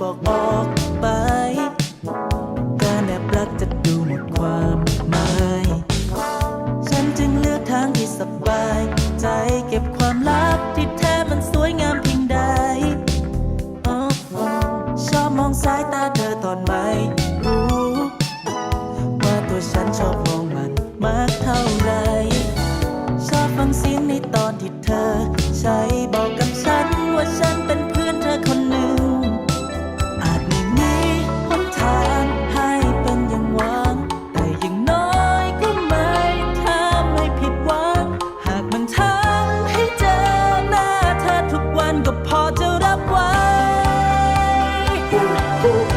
บอกออกไป การแอบรักจะดูหมดความหมาย ฉันจึงเลือกทางที่สบาย ใจเก็บความลับที่แท้มันสวยงามเพียงใดชอบมองสายตาเธอตอนไหมรู้ว่าตัวฉันชอบมองมันมากเท่าไร ชอบฟังเสียงในตอนที่เธอใช้บอก Oh.